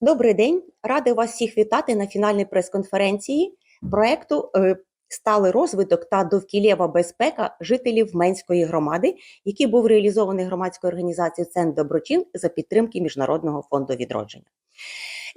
Добрий день, ради вас всіх вітати на фінальній прес-конференції проекту е, Сталий розвиток та довкілєва безпека жителів Менської громади, який був реалізований громадською організацією Центр Доброчин за підтримки Міжнародного фонду відродження.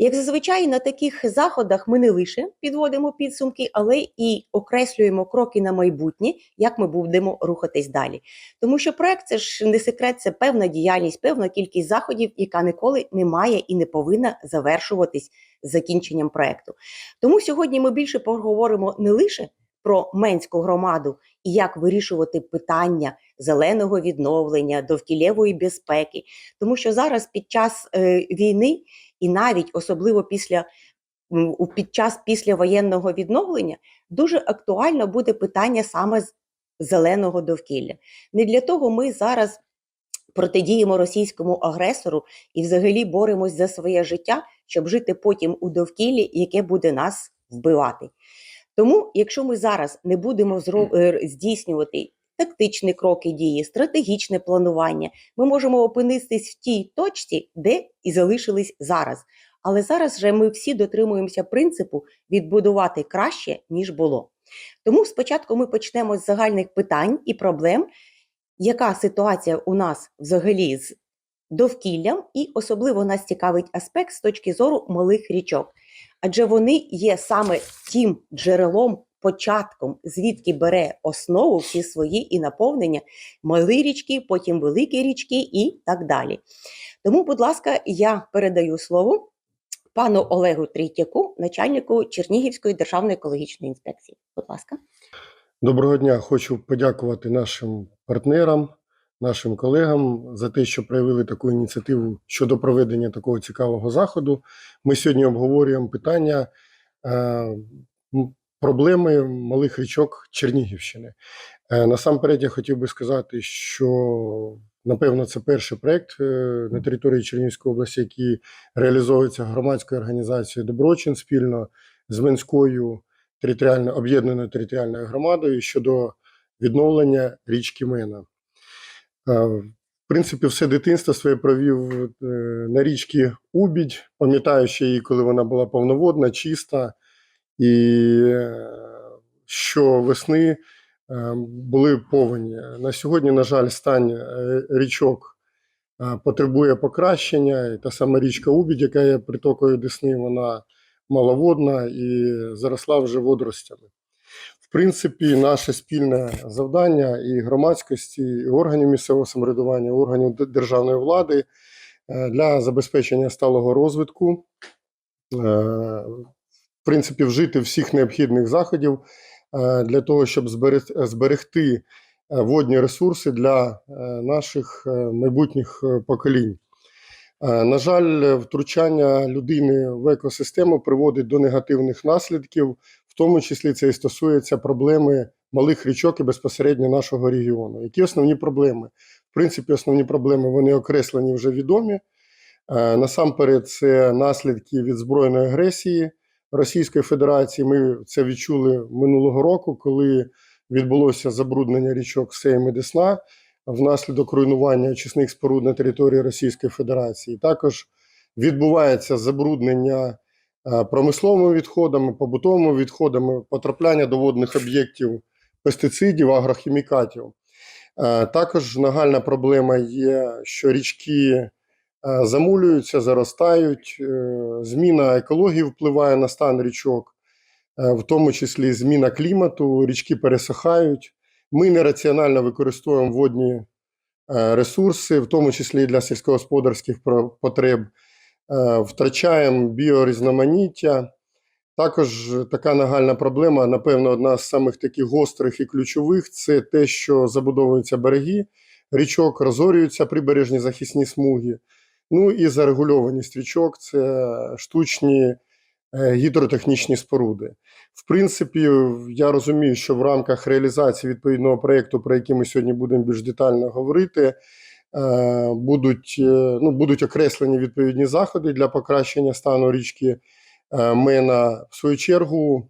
Як зазвичай на таких заходах ми не лише підводимо підсумки, але і окреслюємо кроки на майбутнє, як ми будемо рухатись далі. Тому що проект це ж не секрет, це певна діяльність, певна кількість заходів, яка ніколи не має і не повинна завершуватись закінченням проекту. Тому сьогодні ми більше поговоримо не лише про Менську громаду і як вирішувати питання зеленого відновлення, довкілєвої безпеки, тому що зараз під час е, війни і навіть особливо після під час післявоєнного відновлення дуже актуально буде питання саме з- зеленого довкілля. Не для того ми зараз протидіємо російському агресору і взагалі боремось за своє життя, щоб жити потім у довкіллі, яке буде нас вбивати. Тому, якщо ми зараз не будемо е, здійснювати тактичні кроки дії, стратегічне планування, ми можемо опинитись в тій точці, де і залишились зараз. Але зараз вже ми всі дотримуємося принципу відбудувати краще, ніж було. Тому спочатку ми почнемо з загальних питань і проблем, яка ситуація у нас взагалі з довкіллям, і особливо нас цікавить аспект з точки зору малих річок. Адже вони є саме тим джерелом, початком, звідки бере основу всі свої і наповнення малі річки, потім великі річки і так далі. Тому, будь ласка, я передаю слово пану Олегу Третьяку, начальнику Чернігівської державної екологічної інспекції. Будь ласка. Доброго дня. Хочу подякувати нашим партнерам, нашим колегам за те, що проявили таку ініціативу щодо проведення такого цікавого заходу. Ми сьогодні обговорюємо питання е, проблеми малих річок Чернігівщини. Е, насамперед, я хотів би сказати, що напевно це перший проект е, на території Чернігівської області, який реалізовується громадською організацією Доброчин спільно з Менською територіально об'єднаною територіальною громадою щодо відновлення річки Мена. Е, В принципі, все дитинство своє провів на річці Убідь, пам'ятаючи її, коли вона була повноводна, чиста, і е, що весни е, були повені. На сьогодні, на жаль, стан е, річок потребує покращення. І та сама річка Убідь, яка є притокою Десни, вона маловодна і заросла вже водоростями. В принципі, наше спільне завдання і громадськості, і органів місцевого самоврядування, органів державної влади для забезпечення сталого розвитку, принципі, вжити всіх необхідних заходів е, для того, щоб зберегти е, водні ресурси для е, наших майбутніх поколінь. На жаль, втручання людини в екосистему приводить до негативних наслідків, в тому числі це і стосується проблеми малих річок і безпосередньо нашого регіону. Які основні проблеми? В принципі, основні проблеми вони окреслені вже відомі. Насамперед, це наслідки від збройної агресії Російської Федерації. Ми це відчули минулого року, коли відбулося забруднення річок Сейм і Десна внаслідок руйнування очисних споруд на території Російської Федерації. Також відбувається забруднення е, промисловими відходами, побутовими відходами, потрапляння до водних об'єктів пестицидів, агрохімікатів. Е, Також нагальна проблема є, що річки замулюються, заростають. е, Зміна екології впливає на стан річок, е, в тому числі зміна клімату, річки пересихають. Ми нераціонально використовуємо водні е, ресурси, в тому числі для сільськогосподарських потреб, Е, втрачаємо біорізноманіття. Також така нагальна проблема, напевно, одна з самих таких гострих і ключових це те, що забудовуються береги річок, розорюються прибережні захисні смуги. Ну і зарегульованість річок це штучні е, гідротехнічні споруди. В принципі, я розумію, що в рамках реалізації відповідного проєкту, про який ми сьогодні будемо більш детально говорити, е, будуть, е, ну, будуть окреслені відповідні заходи для покращення стану річки Мена. В свою чергу,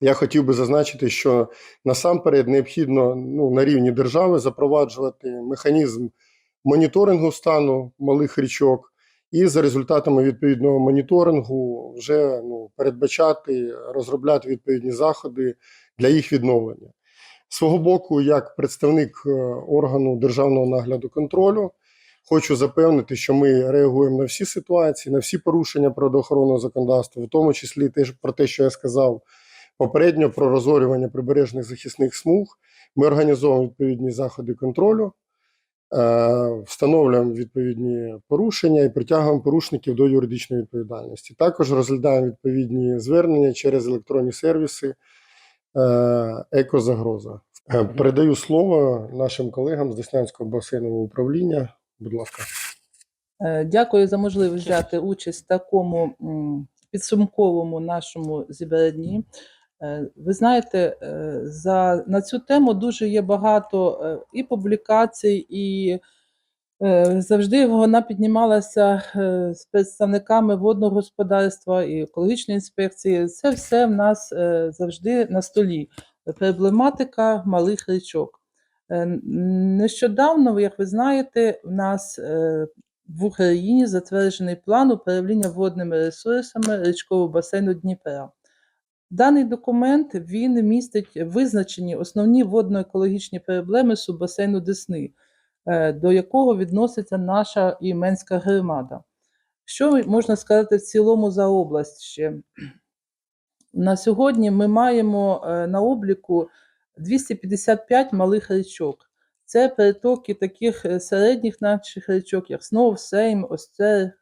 я хотів би зазначити, що насамперед необхідно ну, на рівні держави запроваджувати механізм моніторингу стану малих річок і за результатами відповідного моніторингу вже ну, передбачати, розробляти відповідні заходи для їх відновлення. Свого боку, як представник е, органу державного нагляду контролю, хочу запевнити, що ми реагуємо на всі ситуації, на всі порушення природоохоронного законодавства, в тому числі теж про те, що я сказав попередньо про розорювання прибережних захисних смуг. Ми організовуємо відповідні заходи контролю, встановлюємо відповідні порушення і притягуємо порушників до юридичної відповідальності. Також розглядаємо відповідні звернення через електронні сервіси е, Екозагроза. Е, Передаю слово нашим колегам з Деснянського басейнового управління. Будь ласка. Е, Дякую за можливість взяти участь в такому підсумковому нашому зібранні. Е, Ви знаєте, е, за, на цю тему дуже є багато е, і публікацій, і завжди вона піднімалася з представниками водного господарства і екологічної інспекції. Це все в нас завжди на столі. Проблематика малих річок. Нещодавно, як ви знаєте, в нас в Україні затверджений план управління водними ресурсами річкового басейну Дніпра. Даний документ він містить визначені основні водно-екологічні проблеми суббасейну Десни, е, до якого відноситься наша іменська громада. Що можна сказати в цілому за область ще? На сьогодні ми маємо е, на обліку 255 малих річок. Це притоки таких е, середніх наших річок, як Снов, Сейм, Остер,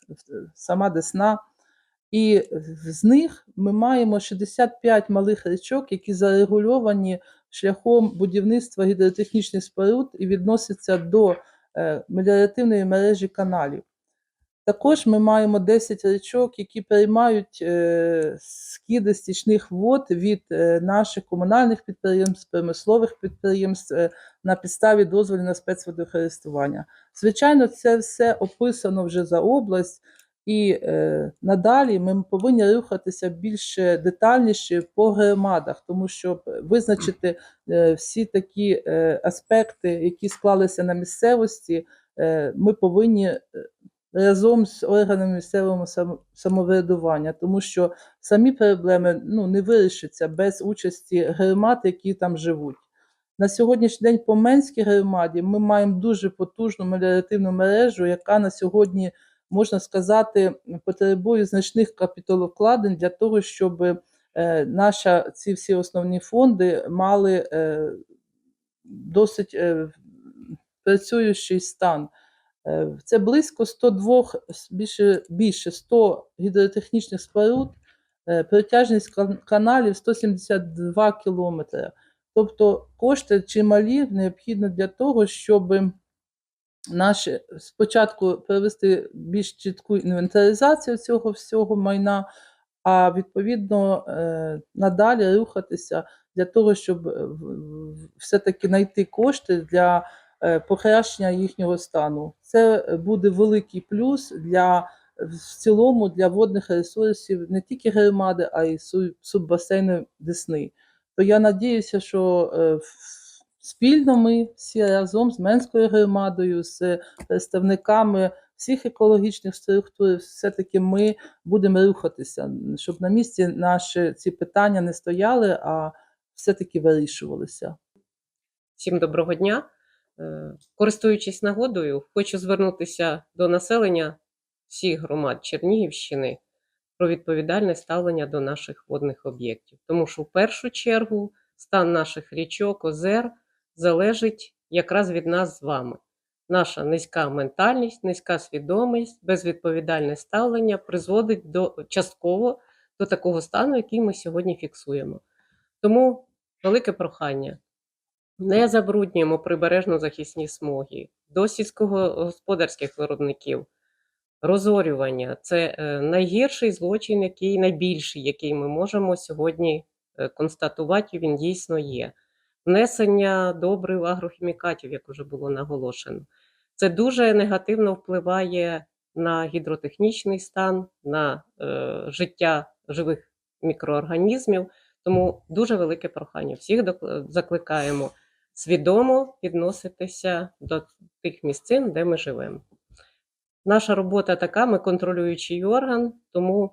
сама Десна. І з них ми маємо 65 малих річок, які зарегульовані шляхом будівництва гідротехнічних споруд і відносяться до е, меліоративної мережі каналів. Також ми маємо 10 річок, які приймають е, скиди стічних вод від е, наших комунальних підприємств, промислових підприємств на підставі дозволів на спецводокористування. Звичайно, це все описано вже за область, і е, надалі ми повинні рухатися більш детальніше по громадах, тому що визначити е, всі такі е, аспекти, які склалися на місцевості, е, ми повинні е, разом з органами місцевого самоврядування, тому що самі проблеми ну, не вирішаться без участі громад, які там живуть. На сьогоднішній день по Менській громаді ми маємо дуже потужну меліоративну мережу, яка на сьогодні, можна сказати, потребує значних капіталовкладень для того, щоб е, наша, ці всі основні фонди мали е, досить е, працюючий стан. Це близько 102, більше, більше 100 гідротехнічних споруд, протяжність каналів 172 кілометри. Тобто кошти чималі необхідно для того, щоб наші спочатку провести більш чітку інвентаризацію цього всього майна, а відповідно е, надалі рухатися для того, щоб е, все-таки знайти кошти для е, покращення їхнього стану. Це е, буде великий плюс для в цілому для водних ресурсів не тільки громади, а й су- суббасейну Десни. То я надіюся, що е, спільно ми всі разом з Менською громадою, з представниками всіх екологічних структур, все-таки ми будемо рухатися, щоб на місці наші ці питання не стояли, а все-таки вирішувалися. Всім доброго дня. Е, Користуючись нагодою, хочу звернутися до населення всіх громад Чернігівщини про відповідальне ставлення до наших водних об'єктів. Тому що в першу чергу стан наших річок, озер залежить якраз від нас з вами. Наша низька ментальність, низька свідомість, безвідповідальне ставлення призводить до частково до такого стану, який ми сьогодні фіксуємо. Тому велике прохання не забруднюємо прибережно захисні смуги, до сільськогосподарських виробників. Розорювання це е, найгірший злочин, який найбільший, який ми можемо сьогодні е, констатувати, він дійсно є. Внесення добрив агрохімікатів, як вже було наголошено. Це дуже негативно впливає на гідротехнічний стан, на е, життя живих мікроорганізмів. Тому дуже велике прохання. Всіх закликаємо свідомо відноситися до тих місцин, де ми живемо. Наша робота така, ми контролюючий орган, тому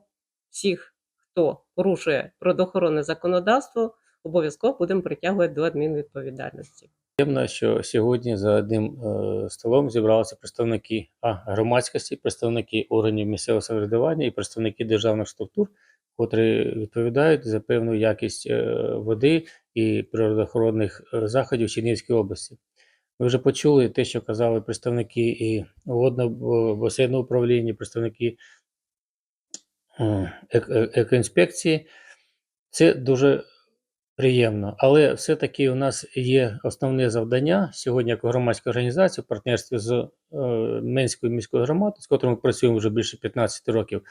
всіх, хто порушує природоохоронне законодавство, обов'язково будемо притягувати до адмінвідповідальності. Приємно, що сьогодні за одним е, столом зібралися представники а, громадськості, представники органів місцевого самоврядування і представники державних структур, котрі відповідають за певну якість е, води і природоохоронних е, заходів в Чернігівській області. Ви вже почули те, що казали представники і водного басейного управління, представники екоінспекції. Це дуже приємно. Але все-таки у нас є основне завдання сьогодні як громадська організація в партнерстві з е, Менською міською громадою, з котрою ми працюємо вже більше 15 років,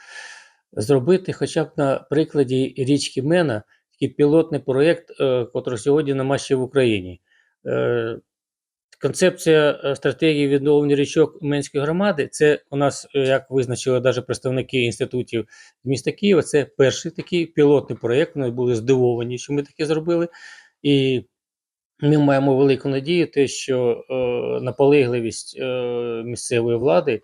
зробити хоча б на прикладі річки Мена такий пілотний проєкт, е, котрий сьогодні нема ще в Україні. Е, Концепція е, стратегії відновлення річок Менської громади це у нас, е, як визначили навіть представники інститутів міста Києва, це перший такий пілотний проєкт. Вони були здивовані, що ми таке зробили. І ми маємо велику надію, те, що е, наполегливість е, місцевої влади,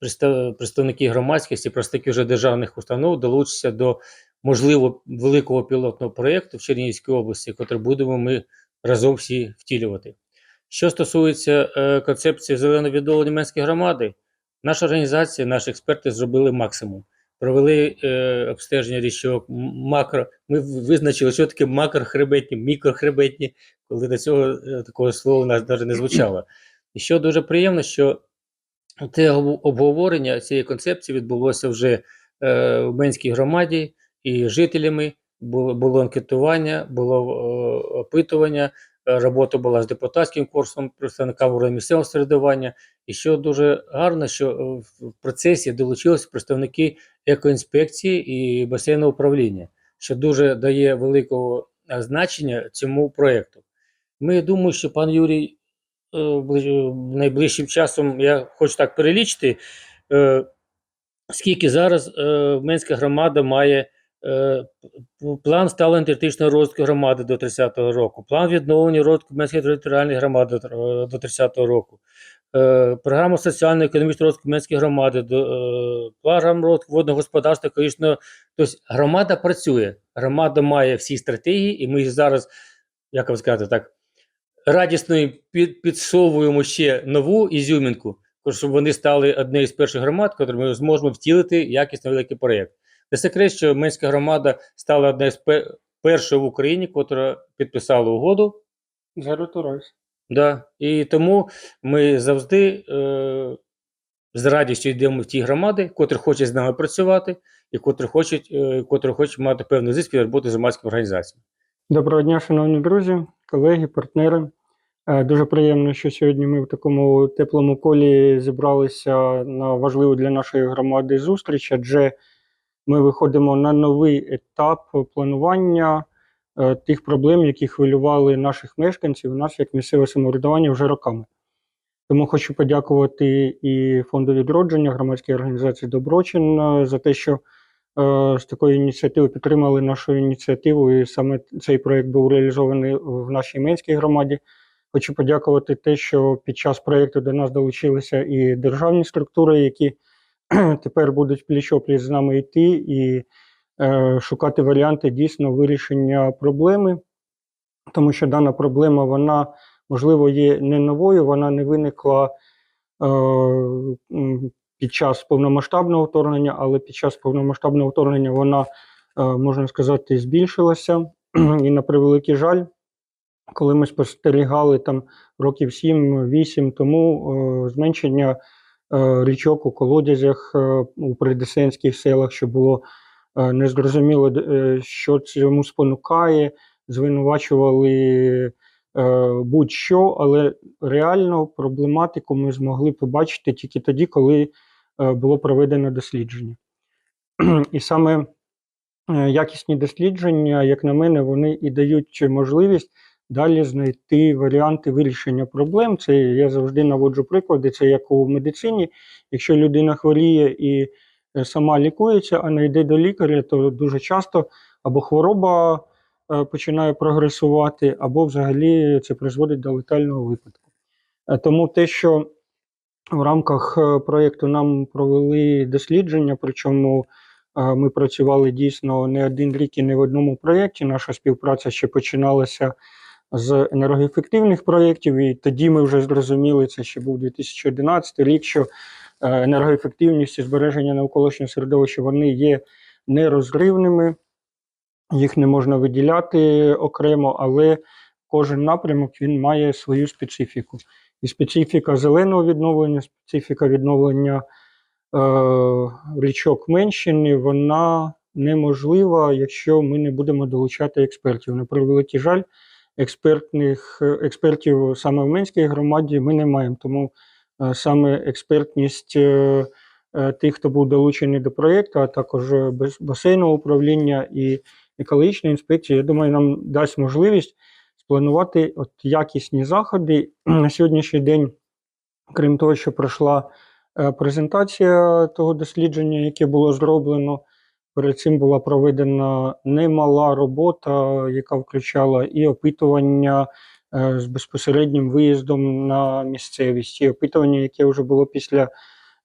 представ- представники громадськості, представники вже державних установ долучаться до можливо великого пілотного проєкту в Чернігівській області, який будемо ми разом всі втілювати. Що стосується е, концепції зеленого відновлення Менської громади, наша організація, наші експерти зробили максимум. Провели е, обстеження річок, макро. Ми визначили, що таке макрохребетні, мікрохребетні, коли до цього е, такого слова у нас навіть не звучало. І що дуже приємно, що те обговорення цієї концепції відбулося вже е, в Менській громаді і жителями. Було, було анкетування, було е, опитування, робота була з депутатським курсом представниками органів місцевого середування. І що дуже гарно, що е, в процесі долучилися представники екоінспекції і басейного управління, що дуже дає великого е, значення цьому проєкту. Ми думаю, що пан Юрій е, найближчим часом, я хочу так перелічити, е, скільки зараз е, Менська громада має е, план сталого енергетичного розвитку громади до 30-го року, план відновлення розвитку Менської територіальної громади до 30-го року, е, програма соціально-економічного розвитку Менської громади, е, програма розвитку водного господарства, екологічного. Тобто громада працює, громада має всі стратегії, і ми зараз, як вам сказати так, радісно під, підсовуємо ще нову ізюмінку, щоб вони стали однією з перших громад, котрі ми зможемо втілити якісно великий проєкт. Не секрет, що Менська громада стала однією з пе- першою в Україні, котра підписала угоду. Да. І тому ми завжди е, з радістю йдемо в ті громади, котрі хочуть з нами працювати, і котрі хочуть, е, котрі хочуть мати певну зиск від роботи з громадськими організаціями. Доброго дня, шановні друзі, колеги, партнери. Е, Дуже приємно, що сьогодні ми в такому теплому колі зібралися на важливу для нашої громади зустріч, адже ми виходимо на новий етап планування е, тих проблем, які хвилювали наших мешканців, нас як місцеве самоврядування вже роками. Тому хочу подякувати і фонду відродження громадській організації Доброчин е, за те, що е, з такої ініціативи підтримали нашу ініціативу, і саме цей проєкт був реалізований в нашій Менській громаді. Хочу подякувати те, що під час проєкту до нас долучилися і державні структури, які тепер будуть пліч-опліч з нами йти і е, шукати варіанти дійсно вирішення проблеми, тому що дана проблема, вона можливо є не новою, вона не виникла е, під час повномасштабного вторгнення, але під час повномасштабного вторгнення вона, е, можна сказати, збільшилася. І на превеликий жаль, коли ми спостерігали там років 7-8 тому е, зменшення річок у колодязях е, у придесенських селах, що було е, незрозуміло, е, що цьому спонукає, звинувачували е, будь-що, але реально проблематику ми змогли побачити тільки тоді, коли е, було проведено дослідження. І саме е, якісні дослідження, як на мене, вони і дають можливість далі знайти варіанти вирішення проблем. Це я завжди наводжу приклади. Це як у медицині. Якщо людина хворіє і е, сама лікується, а не йде до лікаря, то дуже часто або хвороба е, починає прогресувати, або взагалі це призводить до летального випадку. Е, Тому те, що В рамках проєкту нам провели дослідження, причому ми працювали дійсно не один рік і не в одному проєкті. Наша співпраця ще починалася з енергоефективних проєктів, і тоді ми вже зрозуміли, це ще був 2011 рік, що е, енергоефективність і збереження навколишнього середовища вони є нерозривними, їх не можна виділяти окремо, але кожен напрямок він має свою специфіку. І специфіка зеленого відновлення, специфіка відновлення е, річок Менщини, вона неможлива, якщо ми не будемо долучати експертів. На превеликий жаль, експертних е, експертів саме в Менській громаді ми не маємо. Тому е, саме експертність е, тих, хто був долучений до проєкту, а також басейнового управління і екологічної інспекції, я думаю, нам дасть можливість спланувати от якісні заходи на сьогоднішній день. Крім того, що пройшла презентація того дослідження, яке було зроблено. Перед цим була проведена немала робота, яка включала і опитування е, з безпосереднім виїздом на місцевість, і опитування, яке вже було після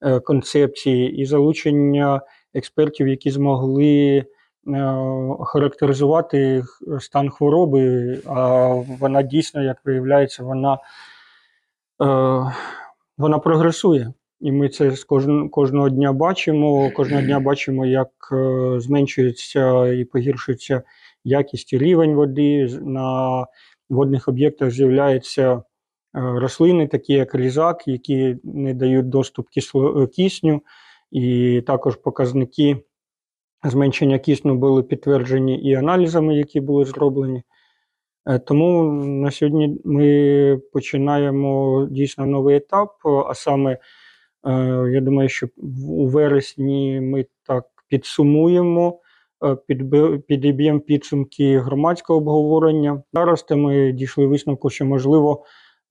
е, концепції, і залучення експертів, які змогли е, характеризувати стан хвороби. А вона дійсно, як виявляється, вона, вона прогресує. І ми це з кожн, кожного дня бачимо. Кожного дня бачимо, як е, зменшується і погіршується якість і рівень води. На водних об'єктах з'являються е, рослини, такі як різак, які не дають доступ кисло, е, кисню, і також показники зменшення кисню були підтверджені і аналізами, які були зроблені. Е, Тому на сьогодні ми починаємо дійсно новий етап, а саме, я думаю, що у вересні ми так підсумуємо, е, підіб'ємо підсумки громадського обговорення. Зараз ми дійшли висновку, що можливо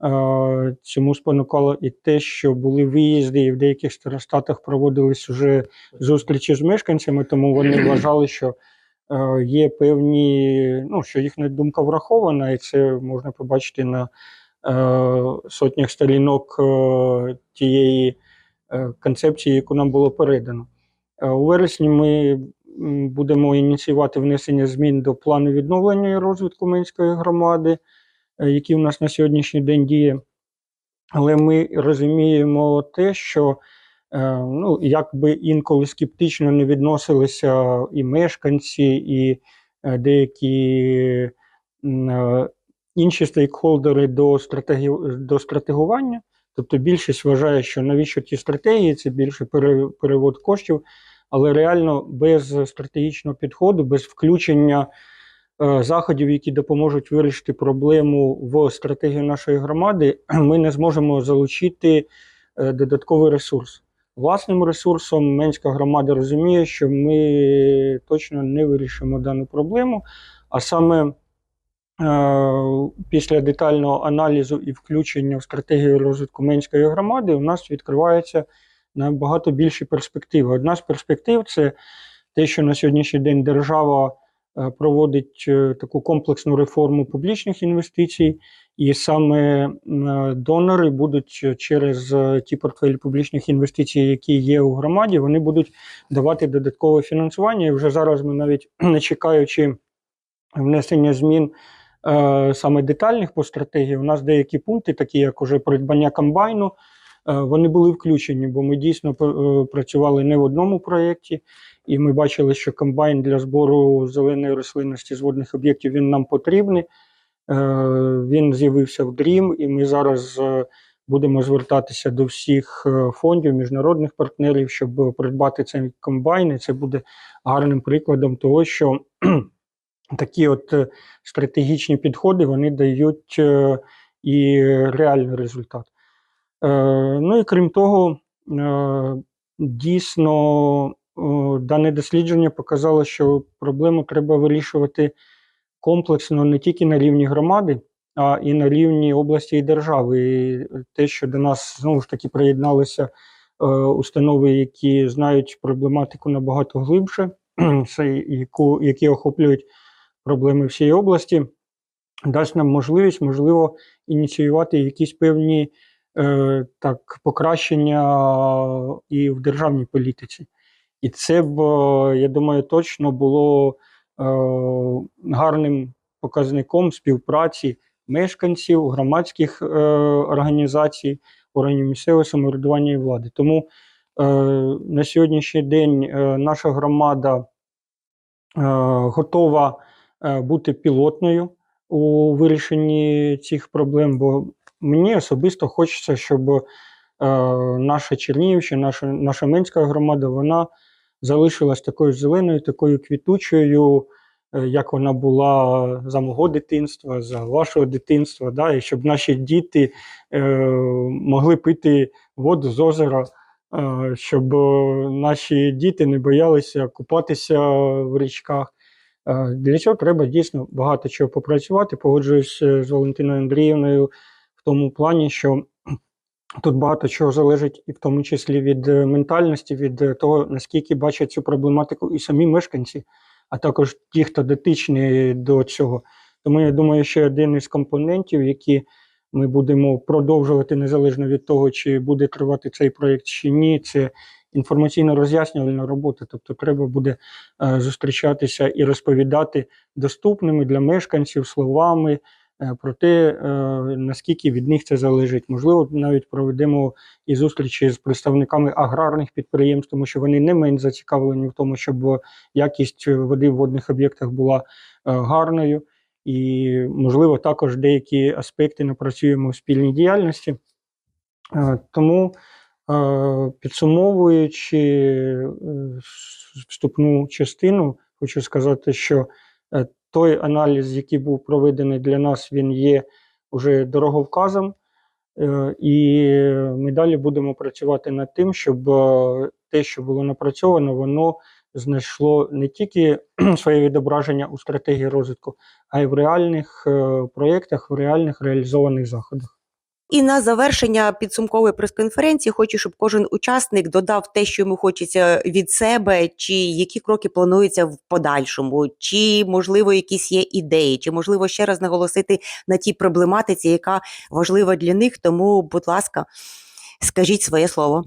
е, цьому спонукало і те, що були виїзди, і в деяких старостатах проводились вже зустрічі з мешканцями, тому вони вважали, що е, є певні, ну, що їхня думка врахована, і це можна побачити на е, сотнях сторінок е, тієї е, концепції, яку нам було передано. Е, у вересні ми будемо ініціювати внесення змін до плану відновлення і розвитку Минської громади, е, який у нас на сьогоднішній день діє. Але ми розуміємо те, що е, ну, як би інколи скептично не відносилися і мешканці, і е, деякі е, інші стейкхолдери до, стратегі... до стратегування. Тобто більшість вважає, що навіщо ті стратегії, це більше перевод коштів, але реально без стратегічного підходу, без включення е, заходів, які допоможуть вирішити проблему в стратегію нашої громади, ми не зможемо залучити е, додатковий ресурс. Власним ресурсом Менська громада розуміє, що ми точно не вирішимо дану проблему, а саме після детального аналізу і включення в стратегію розвитку Менської громади у нас відкриваються набагато більші перспективи. Одна з перспектив це те, що на сьогоднішній день держава е, проводить е, таку комплексну реформу публічних інвестицій, і саме е, донори будуть е, через е, ті портфелі публічних інвестицій, які є у громаді, вони будуть давати додаткове фінансування. І вже зараз ми навіть не чекаючи внесення змін е, саме детальних по стратегії, у нас деякі пункти, такі як уже придбання комбайну, е, вони були включені, бо ми дійсно е, працювали не в одному проєкті, і ми бачили, що комбайн для збору зеленої рослинності з водних об'єктів він нам потрібний. Е, Він з'явився в DREAM, і ми зараз е, будемо звертатися до всіх е, фондів, міжнародних партнерів, щоб придбати цей комбайн. І це буде гарним прикладом того, що такі от е, стратегічні підходи вони дають е, і реальний результат. Е, Ну і крім того, дійсно дане дослідження показало, що проблему треба вирішувати комплексно не тільки на рівні громади, а і на рівні області і держави. І те, що до нас знову ж таки приєдналися установи, які знають проблематику набагато глибше, яку, які охоплюють проблеми всієї області, дасть нам можливість, можливо, ініціювати якісь певні е, так, покращення і в державній політиці. І це б, е, я думаю, точно було е, гарним показником співпраці мешканців, громадських е, організацій, органів місцевого самоврядування і влади. Тому е, на сьогоднішній день е, наша громада е, готова бути пілотною у вирішенні цих проблем, бо мені особисто хочеться, щоб е, наша Чернігівщина, наша, наша Менська громада, вона залишилась такою зеленою, такою квітучою, е, як вона була за мого дитинства, за вашого дитинства, да, і щоб наші діти е, могли пити воду з озера, е, щоб е, наші діти не боялися купатися в річках. Для цього треба дійсно багато чого попрацювати. Погоджуюсь е, з Валентиною Андріївною в тому плані, що тут багато чого залежить, і в тому числі від е, ментальності, від е, того, наскільки бачать цю проблематику і самі мешканці, а також ті, хто дотичні до цього. Тому я думаю, що один із компонентів, які ми будемо продовжувати незалежно від того, чи буде тривати цей проєкт чи ні, це інформаційно-роз'яснювальна робота. Тобто треба буде е, зустрічатися і розповідати доступними для мешканців словами е, про те, е, наскільки від них це залежить. Можливо, навіть проведемо і зустрічі з представниками аграрних підприємств, тому що вони не менш зацікавлені в тому, щоб якість води в водних об'єктах була гарною. І, можливо, також деякі аспекти напрацюємо в спільній діяльності. Тому, підсумовуючи е, вступну частину, хочу сказати, що е, той аналіз, який був проведений для нас, він є вже дороговказом. Е, І ми далі будемо працювати над тим, щоб те, що було напрацьовано, воно знайшло не тільки своє відображення у стратегії розвитку, а й в реальних проєктах, в реальних реалізованих заходах. І на завершення підсумкової прес-конференції хочу, щоб кожен учасник додав те, що йому хочеться від себе, чи які кроки плануються в подальшому, чи можливо якісь є ідеї, чи можливо ще раз наголосити на тій проблематиці, яка важлива для них. Тому, будь ласка, скажіть своє слово.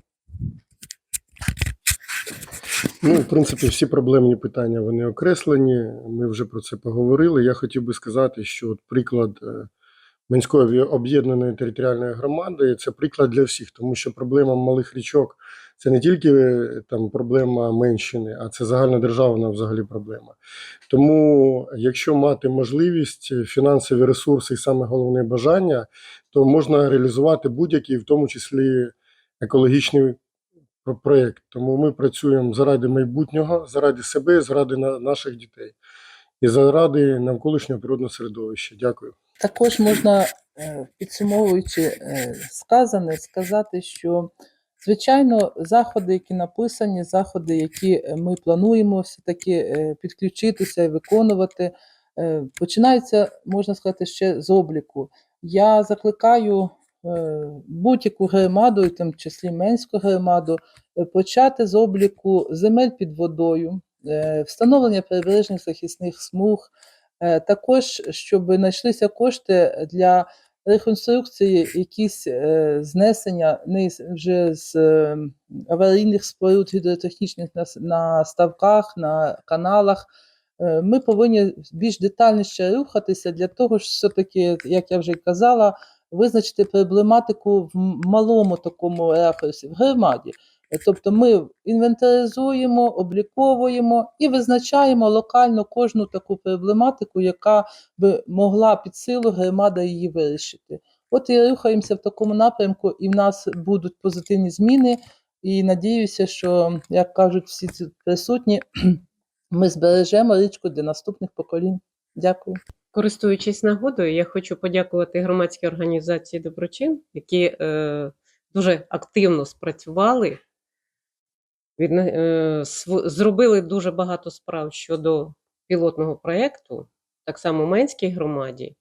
Ну, в принципі, всі проблемні питання вони окреслені. Ми вже про це поговорили. Я хотів би сказати, що от приклад е, Менської об'єднаної територіальної громади це приклад для всіх, тому що проблема малих річок це не тільки е, там проблема Менщини, а це загальнодержавна взагалі проблема. Тому, якщо мати можливість, е, фінансові ресурси і саме головне бажання, то можна реалізувати будь-який, в тому числі екологічний проєкт. Тому ми працюємо заради майбутнього, заради себе, заради наших дітей і заради навколишнього природного середовища. Дякую. Також можна, е, підсумовуючи е, сказане, сказати, що звичайно заходи, які написані, заходи, які е, ми плануємо все-таки підключитися і виконувати, починаються, можна сказати, ще з обліку. Я закликаю будь-яку громаду, в тому числі Менську громаду, почати з обліку земель під водою, встановлення прибережних захисних смуг. Е, Також, щоб знайшлися кошти для реконструкції, якісь е, знесення вже з е, аварійних споруд гідротехнічних на, ставках, на каналах. Е, Ми повинні більш детальніше рухатися для того, щоб все-таки, як я вже казала, визначити проблематику в малому такому ракурсі, в громаді. Тобто ми інвентаризуємо, обліковуємо і визначаємо локально кожну таку проблематику, яка би могла під силу громада її вирішити. От і рухаємося в такому напрямку, і в нас будуть позитивні зміни. І надіюся, що, як кажуть всі ці присутні, ми збережемо річку для наступних поколінь. Дякую. Користуючись нагодою, я хочу подякувати громадській організації Доброчин, які е, дуже активно спрацювали, від, е, зробили дуже багато справ щодо пілотного проєкту. Так само в Менській громаді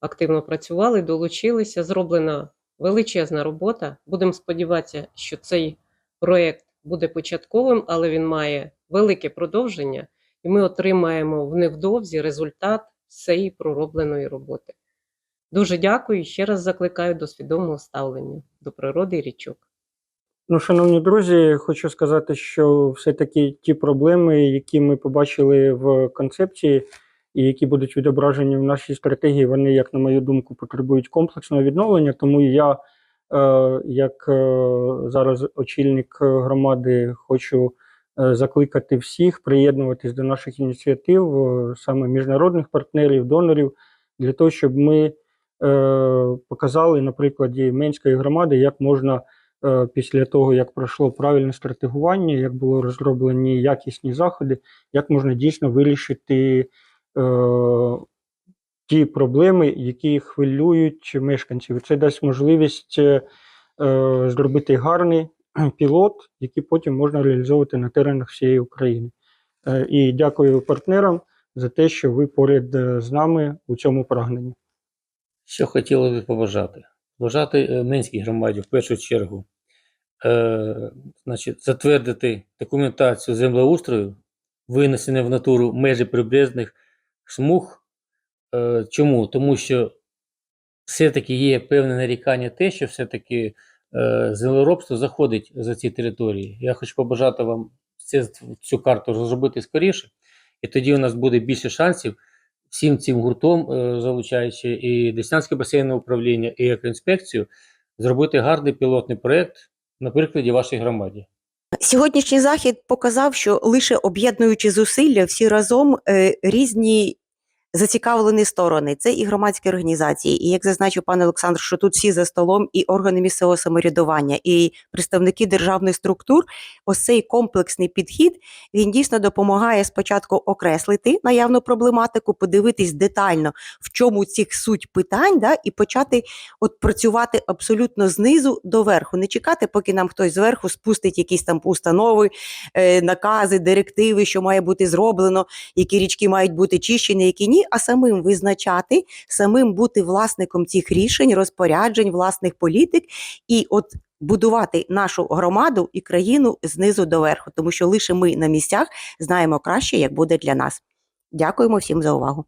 активно працювали, долучилися. Зроблена величезна робота. Будемо сподіватися, що цей проєкт буде початковим, але він має велике продовження, і ми отримаємо в невдовзі результат цієї проробленої роботи. Дуже дякую і ще раз закликаю до свідомого ставлення до природи і річок. Ну, шановні друзі, хочу сказати, що все-таки ті проблеми, які ми побачили в концепції, і які будуть відображені в нашій стратегії, вони, як на мою думку, потребують комплексного відновлення. Тому я, е, як е, зараз очільник громади, хочу е, закликати всіх приєднуватись до наших ініціатив, саме міжнародних партнерів, донорів, для того, щоб ми показали на прикладі Менської громади, як можна після того, як пройшло правильне стратегування, як було розроблені якісні заходи, як можна дійсно вирішити е, ті проблеми, які хвилюють мешканців. Це дасть можливість е, е, зробити гарний пілот, який потім можна реалізовувати на теренах всієї України. Е, і дякую партнерам за те, що ви поряд е, з нами у цьому прагненні. Що хотілося б побажати? Бажати е, Минській громаді в першу чергу е, значить, затвердити документацію землеустрою, винесення в натуру межі прибережних смуг. Е, чому? Тому що все-таки є певне нарікання те, що все-таки е, землеробство заходить за ці території. Я хочу побажати вам це, цю карту розробити скоріше, і тоді у нас буде більше шансів всім цим гуртом, е, залучаючи і Деснянське басейне управління, і екоінспекцію, зробити гарний пілотний проєкт на прикладі вашої громаді. Сьогоднішній захід показав, що лише об'єднуючи зусилля всі разом е, різні зацікавлені сторони. Це і громадські організації, і як зазначив пан Олександр, що тут всі за столом, і органи місцевого самоврядування, і представники державних структур. Ось цей комплексний підхід він дійсно допомагає спочатку окреслити наявну проблематику, подивитись детально, в чому цих суть питань, да, і почати от працювати абсолютно знизу до верху, не чекати, поки нам хтось зверху спустить якісь там установи, е, накази, директиви, що має бути зроблено, які річки мають бути чищені, які ні, а самим визначати, самим бути власником цих рішень, розпоряджень, власних політик і от. Будувати нашу громаду і країну знизу до верху, тому що лише ми на місцях знаємо краще, як буде для нас. Дякуємо всім за увагу.